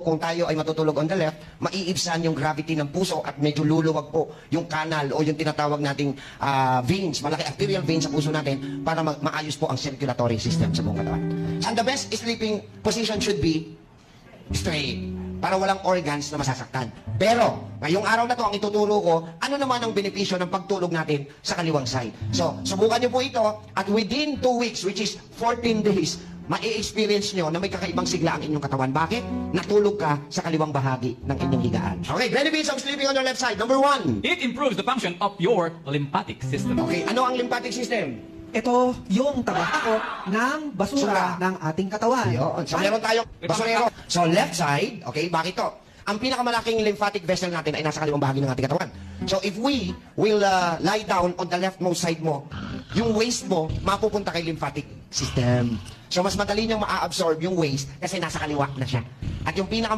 kung tayo ay matutulog on the left, maiibsan yung gravity ng puso at medyo luluwag po yung kanal o yung tinatawag nating ah, veins, malaki arterial veins sa puso natin para ma- maayos po ang circulatory system sa buong katawan. And the best sleeping position should be straight para walang organs na masasaktan. Pero, ngayong araw na to, ang ituturo ko, ano naman ang benepisyo ng pagtulog natin sa kaliwang side. So, subukan niyo po ito at within 2 weeks, which is 14 days, ma-experience nyo na may kakaibang sigla ang inyong katawan. Bakit? Natulog ka sa kaliwang bahagi ng inyong higaan. Okay, benefits of sleeping on your left side. Number one. It improves the function of your lymphatic system. Okay, ano ang lymphatic system? Ito yung tabako ng Basura. basura ng ating katawan. Yun. So, meron tayong basurero. So, left side, okay, bakit to? Ang pinakamalaking lymphatic vessel natin ay nasa kaliwang bahagi ng ating katawan. So, if we will uh, lie down on the leftmost side mo, yung waist mo, mapupunta kay lymphatic system. So, mas madali niyang maa-absorb yung waste kasi nasa kaliwa na siya. At yung pinaka